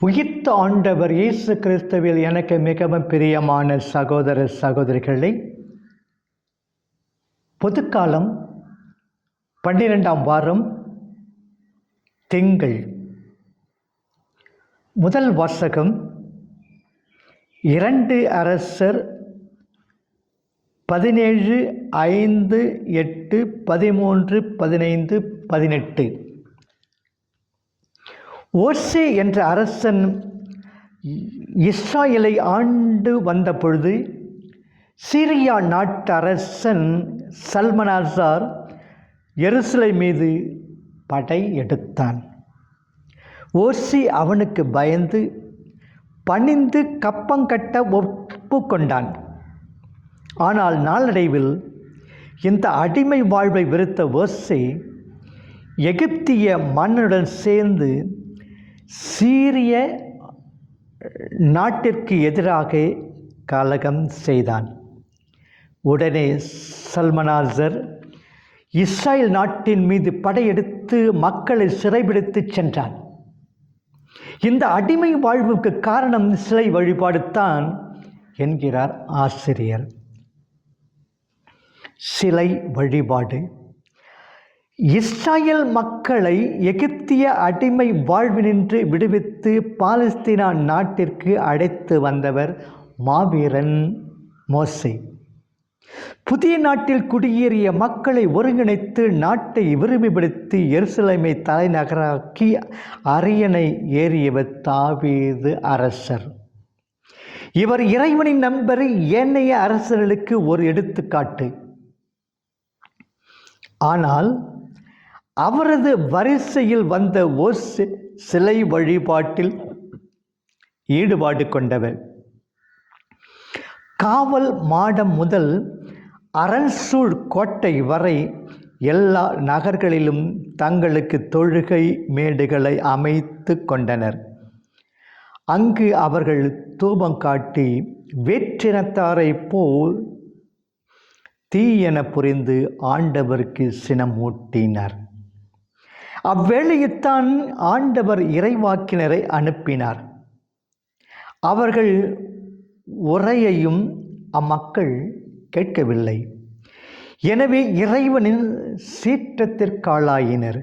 உயிர்த்த ஆண்டவர் இயேசு கிறிஸ்துவில் எனக்கு மிகவும் பிரியமான சகோதர சகோதரிகளை பொதுக்காலம் பன்னிரெண்டாம் வாரம் திங்கள். முதல் வாசகம் இரண்டு அரசர் பதினேழு ஐந்து எட்டு பதிமூன்று பதினைந்து பதினெட்டு. ஓசே என்ற அரசன் இஸ்ராயலை ஆண்டு வந்த பொழுது சிரியா நாட்டு அரசன் சல்மனாசார் எருசலை மீது படை எடுத்தான். ஓசி அவனுக்கு பயந்து பணிந்து கப்பங்கட்ட ஒப்புக்கொண்டான். ஆனால் நாளடைவில் இந்த அடிமை வாழ்வை வெறுத்த ஓசி எகிப்திய மன்னனுடன் சேர்ந்து சீரிய நாட்டிற்கு எதிராக கலகம் செய்தான். உடனே சல்மனாசர் இஸ்ரேல் நாட்டின் மீது படையெடுத்து மக்களை சிறைபிடித்து சென்றான். இந்த அடிமை வாழ்வுக்கு காரணம் சிலை வழிபாடு தான் என்கிறார் ஆசிரியர். சிலை வழிபாடு. இஸ்ராயல் மக்களை எகிப்திய அடிமை வாழ்வினின்று விடுவித்து பாலஸ்தீனா நாட்டிற்கு அழைத்து வந்தவர் மாவீரன் மோசை. புதிய நாட்டில் குடியேறிய மக்களை ஒருங்கிணைத்து நாட்டை விரும்பிப்படுத்தி எருசலேமை தலைநகராக்கி அரியணை ஏறியவர் தாவீது அரசர். இவர் இறைவனின் நண்பர் ஏனைய அரசர்களுக்கு ஒரு எடுத்துக்காட்டு. ஆனால் அவரது வரிசையில் வந்த ஓர் சிலை வழிபாட்டில் ஈடுபாடு கொண்டவர். காவல் மாடம் முதல் அரண்சூழ் கோட்டை வரை எல்லா நகர்களிலும் தங்களுக்கு தொழுகை மேடுகளை அமைத்து கொண்டனர். அங்கு அவர்கள் தூபம் காட்டி வேற்றினத்தாரை போல் தீயென புரிந்து ஆண்டவருக்கு ஊட்டினர் அவ்வேளையைத்தான் ஆண்டவர் இறைவாக்கினரை அனுப்பினார். அவர்கள் உரையையும் அம்மக்கள் கேட்கவில்லை. எனவே இறைவனின் சீற்றத்திற்காளாயினர்.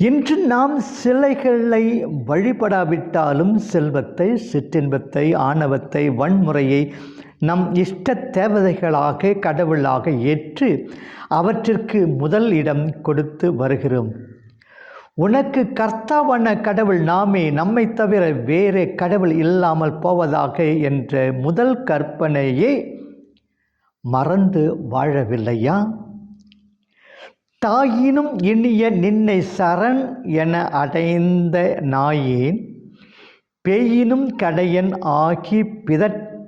இன்று நாம் சிலைகளை வழிபடாவிட்டாலும் செல்வத்தை சிற்றின்பத்தை ஆணவத்தை வன்முறையை நம் இஷ்ட தேவதைகளாக கடவுளாக ஏற்று அவற்றிற்கு முதல் இடம் கொடுத்து வருகிறோம். உனக்கு கர்த்தாவான கடவுள் நாமே நம்மை தவிர வேறு கடவுள் இல்லாமல் போவதாக என்ற முதல் கற்பனையே மறந்து வாழவில்லையா? தாயினும் இனிய நின்னை சரண் என அடைந்த நாயேன் பேயினும் கடையன் ஆகி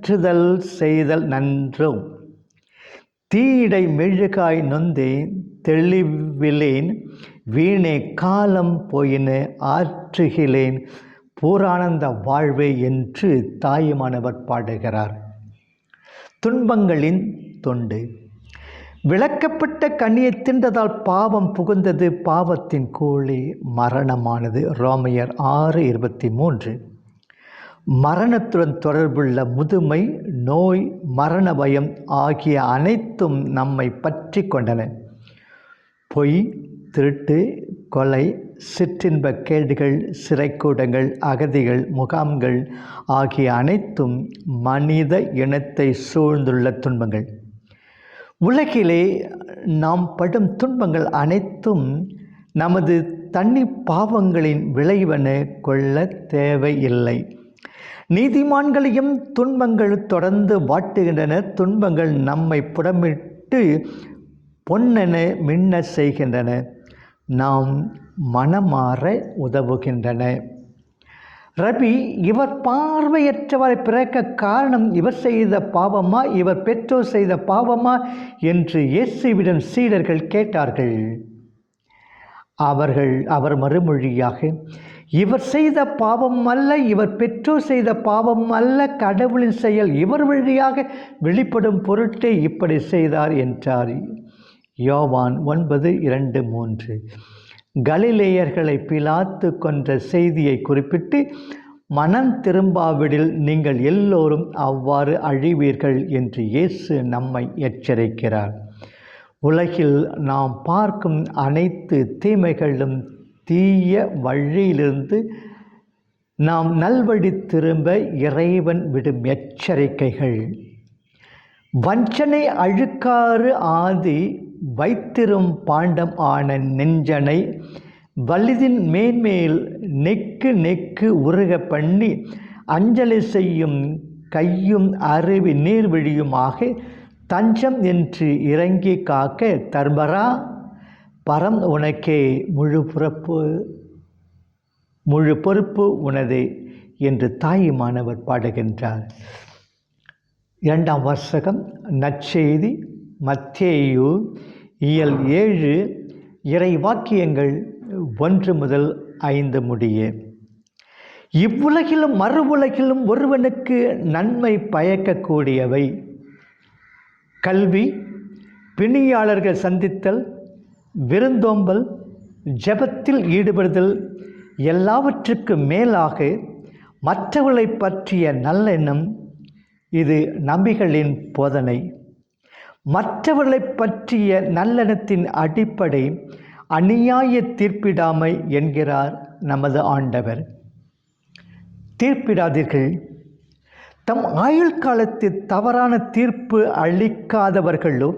பிதற்றுதல் செய்தல் நன்றோ தீடை மெழுகாய் நொந்தேன் தெளிவிலேன் வீணே காலம் போயின ஆற்றுகிலேன் பூரானந்த வாழ்வே என்று தாயுமானவர் பாடுகிறார். துன்பங்களின் தொண்டு. விளக்கப்பட்ட கண்ணியை தின்றதால் பாவம் புகுந்தது பாவத்தின் கூலி மரணமானது ரோமையர் ஆறு இருபத்தி மூன்று. மரணத்துடன் தொடர்புள்ள முதுமை நோய் மரண பயம் ஆகிய அனைத்தும் நம்மை பற்றி கொண்டன. பொய் திருட்டு கொலை சிற்றின்ப கேடுகள் சிறைக்கூடங்கள் அகதிகள் முகாம்கள் ஆகிய அனைத்தும் மனித இனத்தை சூழ்ந்துள்ள துன்பங்கள். உலகிலே நாம் படும் துன்பங்கள் அனைத்தும் நமது தண்ணி பாவங்களின் விளைவென கொள்ள தேவையில்லை. நீதிமான்களையும் துன்பங்கள் தொடர்ந்து வாட்டுகின்றன. துன்பங்கள் நம்மை புடமிட்டு பொன்னென மின்ன செய்கின்றன. நாம் மனமாற உதவுகின்றன. ரபி இவர் பார்வையற்றவரை பிறக்க காரணம் இவர் செய்த பாவமா? இவர் பெற்றோர் செய்த பாவமா? என்று இயேசுவிடம் சீடர்கள் கேட்டார்கள். அவர்கள் அவர் மறுமொழியாக இவர் செய்த பாவம் அல்ல இவர் பெற்றோர் செய்த பாவம் அல்ல கடவுளின் செயல் இவர் வழியாக வெளிப்படும் பொருட்டை இப்படி செய்தார் என்றார். யோவான் ஒன்பது இரண்டு மூன்று. கலிலேயர்களை பிலாத்து கொன்ற செய்தியை குறிப்பிட்டு மனம் திரும்பாவிடில் நீங்கள் எல்லோரும் அவ்வாறு அழிவீர்கள் என்று இயேசு நம்மை எச்சரிக்கிறார். உலகில் நாம் பார்க்கும் அனைத்து தீமைகளும் தீய வழியிலிருந்து நாம் நல்வழி திரும்ப இறைவன் விடும் எச்சரிக்கைகள். வஞ்சனை அழுக்காறு ஆதி வைத்திரும் பாண்டம் ஆன நெஞ்சனை வலிதின் மேன்மேல் நெக்கு நெக்கு உருக பண்ணி அஞ்சலி செய்யும் கையும் அருவி நீர்வழியுமாக தஞ்சம் என்று இறங்கி காக்க தர்மரா? பரம் உனக்கே முழு புறப்பு முழு பொறுப்பு உனதே என்று தாயுமானவர் பாடுகின்றார். இரண்டாம் வாசகம் நற்செய்தி மத்தேயு இயல் ஏழு இறை வாக்கியங்கள் ஒன்று முதல் ஐந்து முடிய. இவ்வுலகிலும் மறு உலகிலும் ஒருவனுக்கு நன்மை பயக்கக்கூடியவை. கல்வி பிணியாளர்கள் சந்தித்தல் விருந்தோம்பல் ஜெபத்தில் ஈடுபடுதல் எல்லாவற்றுக்கு மேலாக மற்றவர்களை பற்றிய நல்லெண்ணம் இது நம்பிகளின் போதனை. மற்றவர்களை பற்றிய நல்லெண்ணத்தின் அடிப்படை அநியாய தீர்ப்பிடாமை என்கிறார் நமது ஆண்டவர். தீர்ப்பிடாதீர்கள். தம் ஆயுள் காலத்தில் தவறான தீர்ப்பு அளிக்காதவர்களோ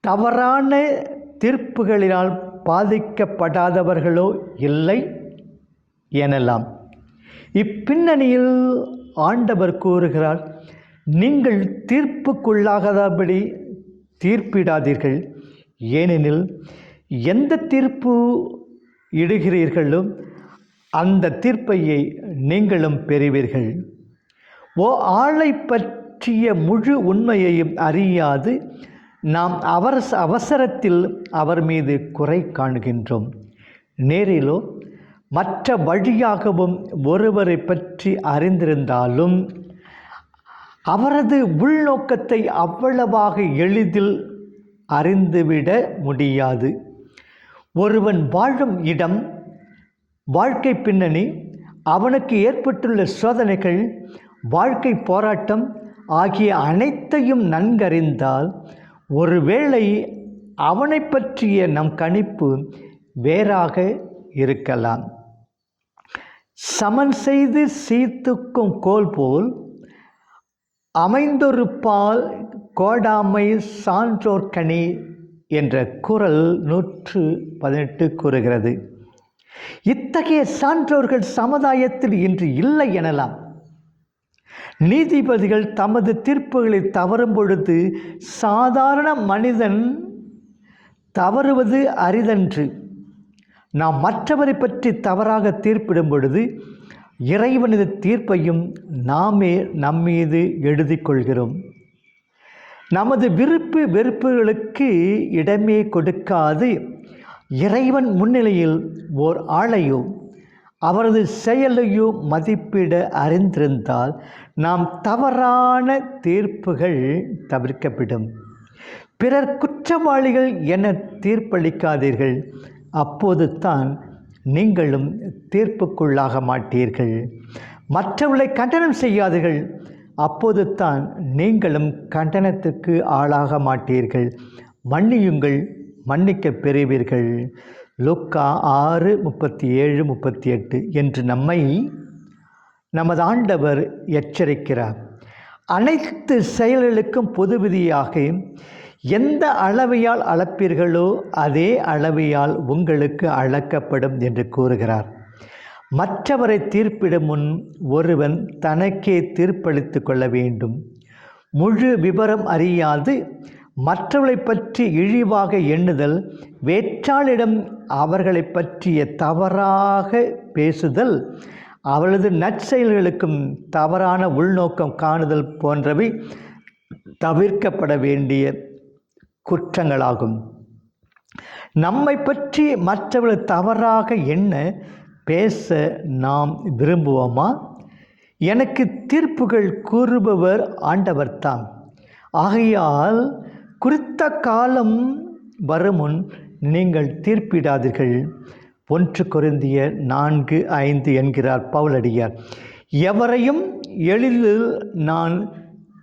தவறான தீர்ப்புகளினால் பாதிக்கப்படாதவர்களோ இல்லை எனலாம். இப்பின்னணியில் ஆண்டவர் கூறுகிறார் நீங்கள் தீர்ப்புக்குள்ளாகாதபடி தீர்ப்பிடாதீர்கள். ஏனெனில் எந்த தீர்ப்பு இடுகிறீர்களோ அந்த தீர்ப்பையை நீங்களும் பெறுவீர்கள். ஓ ஆளை பற்றிய முழு உண்மையையும் அறியாது. நாம் அவர் அவசரத்தில் அவர் மீது குறை காணுகின்றோம். நேரிலோ மற்ற வழியாகவும் ஒருவரை பற்றி அறிந்திருந்தாலும் அவரது உள்நோக்கத்தை அவ்வளவாக எளிதில் அறிந்துவிட முடியாது. ஒருவன் வாழும் இடம் வாழ்க்கை பின்னணி அவனுக்கு ஏற்பட்டுள்ள சோதனைகள் வாழ்க்கை போராட்டம் ஆகிய அனைத்தையும் நன்கறிந்தால் ஒருவேளை அவனை பற்றிய நம் கணிப்பு வேறாக இருக்கலாம். சமன் செய்து சீர்த்துக்கும் கோல் போல் அமைந்தொரு பால் கோடாமை சான்றோர்கனி என்ற குரல் நூற்று பதினெட்டு கூறுகிறது. இத்தகைய சான்றோர்கள் சமுதாயத்தில் இன்று இல்லை எனலாம். நீதிபதிகள் தமது தீர்ப்புகளை தவறும் பொழுது சாதாரண மனிதன் தவறுவது அரிதன்று. நாம் மற்றவரை பற்றி தவறாக தீர்ப்பிடும் பொழுது இறைவனது தீர்ப்பையும் நாமே நம்மீது எழுதி கொள்கிறோம் நமது விருப்பு வெறுப்புகளுக்கு இடமே கொடுக்காது. இறைவன் முன்னிலையில் ஓர் ஆளையும் அவரது செயலையோ மதிப்பிட அறிந்திருந்தால் நாம் தவறான தீர்ப்புகள் தவிர்க்கப்படும். பிறர் குற்றவாளிகள் என தீர்ப்பளிக்காதீர்கள். அப்போது தான் நீங்களும் தீர்ப்புக்குள்ளாக மாட்டீர்கள். மற்றவர்களை கண்டனம் செய்யாதீர்கள். அப்போது தான் நீங்களும் கண்டனத்துக்கு ஆளாக மாட்டீர்கள். மன்னியுங்கள் மன்னிக்க பெறுவீர்கள். லுக்கா ஆறு முப்பத்தி ஏழு முப்பத்தி எட்டு என்று நம்மை நமது ஆண்டவர் எச்சரிக்கிறார். அனைத்து செயல்களுக்கும் பொது விதியாக எந்த அளவையால் அளப்பீர்களோ அதே அளவையால் உங்களுக்கு அளக்கப்படும் என்று கூறுகிறார். மற்றவரை தீர்ப்பிடும் முன் ஒருவன் தனக்கே தீர்ப்பளித்து கொள்ள வேண்டும். முழு விவரம் அறியாது. மற்றவர்களை பற்றி இழிவாக எண்ணுதல் வேற்றாளிடம் அவர்களை பற்றிய தவறாக பேசுதல் அவளது நற்செயல்களுக்கும் தவறான உள்நோக்கம் காணுதல் போன்றவை தவிர்க்கப்பட வேண்டிய குற்றங்களாகும். நம்மை பற்றி மற்றவர்கள் தவறாக எண்ண பேச நாம் விரும்புவோமா? எனக்கு தீர்ப்புகள் கூறுபவர் ஆண்டவர்தான் ஆகையால் குறித்த காலம் வருமுன் நீங்கள் தீர்ப்பிடாதீர்கள். ஒன்று குறைந்திய நான்கு ஐந்து என்கிறார் பவுலடியார். எவரையும் எளிதில் நான்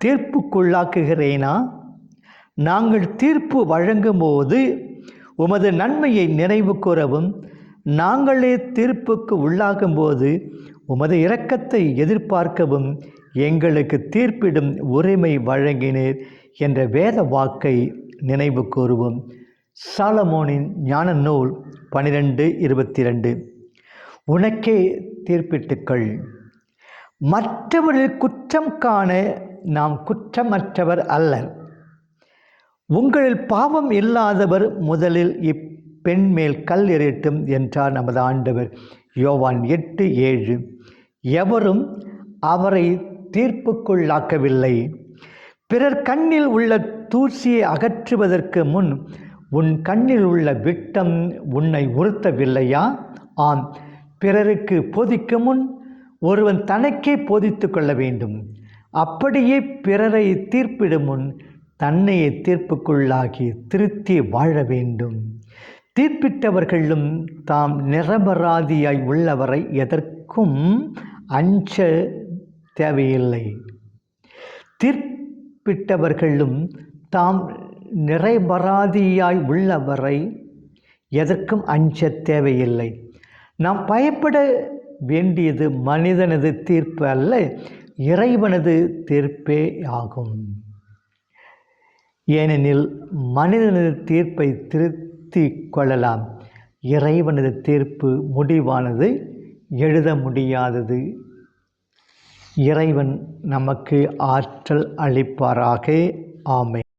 தீர்ப்புக்குள்ளாக்குகிறேனா? நாங்கள் தீர்ப்பு வழங்கும்போது உமது நன்மையை நினைவு கூறவும் நாங்களே தீர்ப்புக்கு உள்ளாகும்போது உமது இரக்கத்தை எதிர்பார்க்கவும் எங்களுக்கு தீர்ப்பிடும் உரிமை வழங்கினீர் என்ற வேத வாக்கை நினைவு கூறுவோம். சாலமோனின் ஞான நூல் பனிரெண்டு இருபத்தி ரெண்டு உனக்கே தீர்ப்பிட்டுக்கள். மற்றவர்கள் குற்றம் காண நாம் குற்றமற்றவர் அல்லர் உங்களில் பாவம் இல்லாதவர் முதலில் இப்பெண் மேல் கல் எறியட்டும் என்றார் நமது ஆண்டவர். யோவான் எட்டு ஏழு. எவரும் அவரை தீர்ப்புக்குள்ளாக்கவில்லை. பிறர் கண்ணில் உள்ள தூசியை அகற்றுவதற்கு முன் உன் கண்ணில் உள்ள விட்டம் உன்னை உறுத்தவில்லையா? ஆம் பிறருக்கு போதிக்க முன் ஒருவன் தனக்கே போதித்து கொள்ள வேண்டும். அப்படியே பிறரை தீர்ப்பிடும் முன் தன்னையே தீர்ப்புக்குள்ளாகி திருத்தி வாழ வேண்டும். தீர்ப்பிட்டவர்களும் தாம் நிரபராதியாய் உள்ளவரை எதற்கும் அஞ்ச தேவையில்லை. குறிப்பிட்டவர்களும் தாம் நிறைபராதியாய் உள்ளவரை எதற்கும் அஞ்ச தேவையில்லை. நாம் பயப்பட வேண்டியது மனிதனது தீர்ப்பு அல்ல இறைவனது தீர்ப்பே ஆகும். ஏனெனில் மனிதனது தீர்ப்பை திருத்தி கொள்ளலாம். இறைவனது தீர்ப்பு முடிவானது எழுத முடியாதது இறைவன் நமக்கு ஆற்றல் அளிப்பாராக. ஆமை